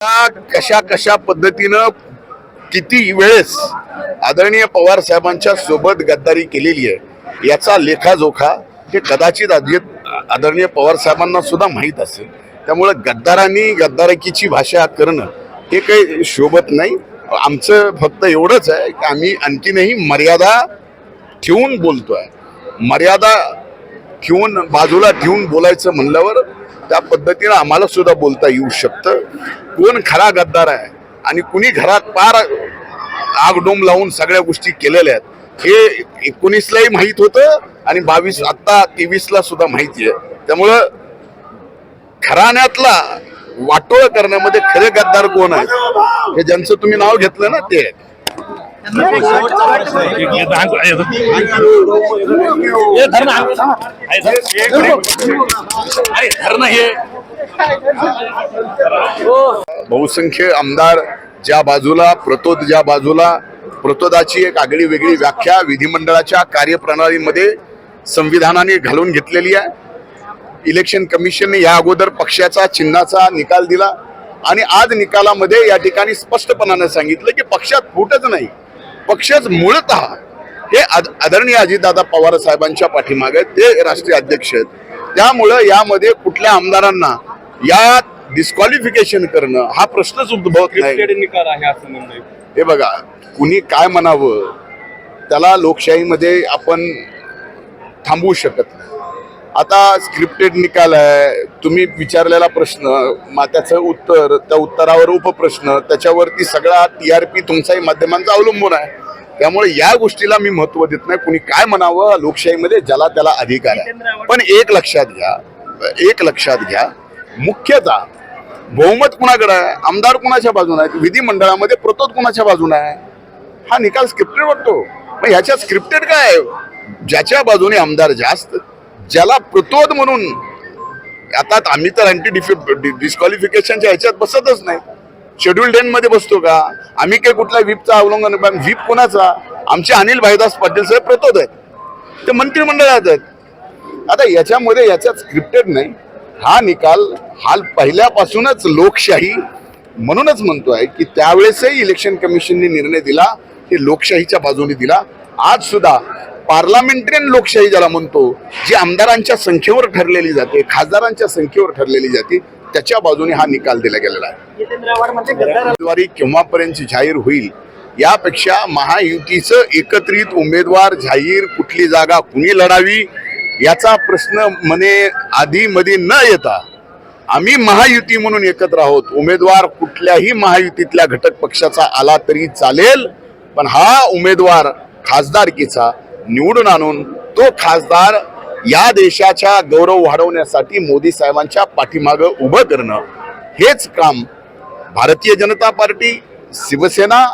कशा कशा पद्धतीनं किती वेळेस आदरणीय पवार साहेबांच्या सोबत गद्दारी केलेली आहे याचा लेखाजोखा हे कदाचित अजित आदरणीय पवार साहेबांना सुद्धा माहीत असेल. त्यामुळे गद्दारांनी गद्दारकीची भाषा करणं हे काही शोभत नाही. आमचं फक्त एवढंच आहे की आम्ही आणखीनही मर्यादा ठेवून आहे मर्यादा ठेवून बाजूला ठेवून बोलायचं म्हणल्यावर त्या पद्धतीनं आम्हाला सुद्धा बोलता येऊ शकतं. कोण खरा गद्दार आहे आणि कुणी घरात पार आगडोम लावून सगळ्या गोष्टी केलेल्या आहेत हे एकोणीसलाही माहीत होतं आणि बावीस आत्ता तेवीसला सुद्धा माहिती आहे. त्यामुळं घराण्यातला वाटोळ करण्यामध्ये खरे गद्दार कोण आहेत? हे ज्यांचं तुम्ही नाव घेतलं ना ते बहुसंख्य आमदार ज्या बाजूला प्रतोद ज्या बाजूला प्रतोदाची एक आगळी वेगळी व्याख्या विधिमंडळाच्या कार्यप्रणालीमध्ये संविधानाने घालून घेतलेली आहे. इलेक्शन कमिशनने या अगोदर पक्षाचा चिन्हाचा निकाल दिला आणि आज निकालामध्ये या ठिकाणी स्पष्टपणानं सांगितलं की पक्षात फूटच नाही. पक्षच मूळत हे आद- आदरणीय अजितदादा पवार साहेबांच्या पाठीमागे ते राष्ट्रीय अध्यक्ष आहेत. त्यामुळं यामध्ये कुठल्या आमदारांना या डिस्क्वालिफिकेशन करणं हा प्रश्नच उद्भवत नाही. हे बघा कुणी काय म्हणावं त्याला लोकशाहीमध्ये आपण थांबवू शकत नाही. आता स्क्रिप्टेड निकाल आहे. तुम्ही विचारलेला प्रश्न मा त्याचं उत्तर त्या उत्तरावर उपप्रश्न त्याच्यावरती सगळा टी आर पी तुमचाही माध्यमांचा अवलंबून आहे. त्यामुळे या गोष्टीला मी महत्त्व देत नाही. कुणी काय म्हणावं लोकशाहीमध्ये ज्याला त्याला अधिकार आहे. पण एक लक्षात घ्या एक लक्षात घ्या. मुख्यतः बहुमत कुणाकडे आहे? आमदार कुणाच्या बाजूने आहेत? विधिमंडळामध्ये प्रतोद कुणाच्या बाजूने आहे? हा निकाल स्क्रिप्टेड वाटतो. मग ह्याच्यात स्क्रिप्टेड काय आहे? ज्याच्या बाजूने आमदार जास्त ज्याला प्रतोद म्हणून आता आम्ही तर अँटी डिस्क्वालिफिकेशनच्या ह्याच्यात बसतच नाही. शेड्यूल टेनमध्ये बसतो का? आम्ही काही कुठल्या व्हीपचा अवलंबन व्हीप कोणाचा? आमचे अनिल भाईदास पाटील साहेब प्रतोद आहेत. ते मंत्रिमंडळात आहेत. आता याच्यामध्ये याच्यात स्क्रिप्टेड नाही. हा निकाल हा पहिल्यापासूनच लोकशाही म्हणूनच म्हणतो आहे की त्यावेळेसही इलेक्शन कमिशनने निर्णय दिला हे लोकशाहीच्या बाजूने दिला. आज सुद्धा पार्लमेंटरीयन लोकशाही ज्याला म्हणतो जी आमदारांच्या संख्येवर ठरलेली जाते खासदारांच्या संख्येवर ठरलेली जाते त्याच्या बाजूने हा निकाल दिला गेलेला आहे. उमेदवारी केव्हापर्यंत जाहीर होईल यापेक्षा महायुतीचं एकत्रित उमेदवार जाहीर कुठली जागा कुणी लढावी याचा प्रश्न मने आधी मध्ये न येता आम्ही महायुती म्हणून एकत्र आहोत. उमेदवार कुठल्याही महायुतीतल्या घटक पक्षाचा आला तरी चालेल पण हा उमेदवार खासदारकीचा निवडून आणून तो खासदार या देशाच्या गौरव वाढवण्यासाठी मोदी साहेबांच्या पाठीमागं उभं करणं हेच काम भारतीय जनता पार्टी शिवसेना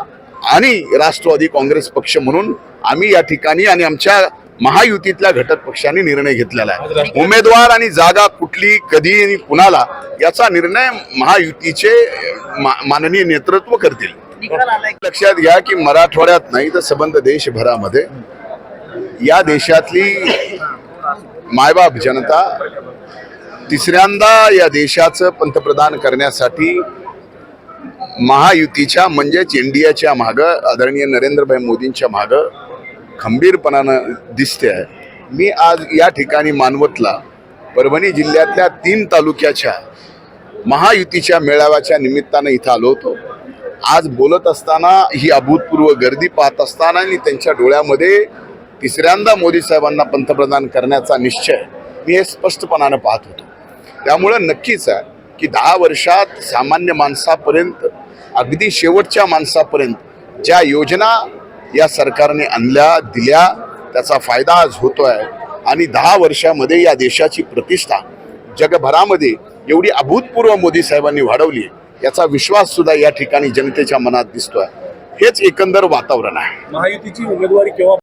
आणि राष्ट्रवादी काँग्रेस पक्ष म्हणून आम्ही या ठिकाणी आणि आमच्या महायुतीतल्या घटक पक्षांनी निर्णय घेतलेला आहे. उमेदवार आणि जागा कुठली कधी आणि कुणाला याचा निर्णय महायुतीचे माननीय नेतृत्व करतील. लक्षात घ्या की मराठवाड्यात नाही तर संबंध देशभरामध्ये. या देशातली मायबाप जनता तिसऱ्यांदा या देशाचं पंतप्रधान करण्यासाठी महायुतीच्या म्हणजेच इंडियाच्या मागं आदरणीय नरेंद्रभाई मोदींच्या मागं खंबीरपणानं दिसते आहे. मी आज या ठिकाणी मानवतला परभणी जिल्ह्यातल्या तीन तालुक्याच्या महायुतीच्या मेळाव्याच्या निमित्तानं इथं आलो होतो. आज बोलत असताना ही अभूतपूर्व गर्दी पाहत असताना आणि त्यांच्या डोळ्यामध्ये तिसऱ्यांदा मोदी साहेबांना पंतप्रधान करण्याचा निश्चय मी हे स्पष्टपणानं पाहत होतो. त्यामुळं नक्कीच आहे की दहा वर्षात सामान्य माणसापर्यंत अगदी शेवटच्या माणसापर्यंत ज्या योजना या सरकारने आणल्या दिल्या त्याचा फायदा आज होतो आहे आणि दहा वर्षामध्ये या देशाची प्रतिष्ठा जगभरामध्ये एवढी अभूतपूर्व मोदी साहेबांनी वाढवली याचा विश्वास सुद्धा या ठिकाणी जनतेच्या मनात दिसतोय. हेच एकंदर वातावरण आहे. महायुतीची उमेदवारी केव्हा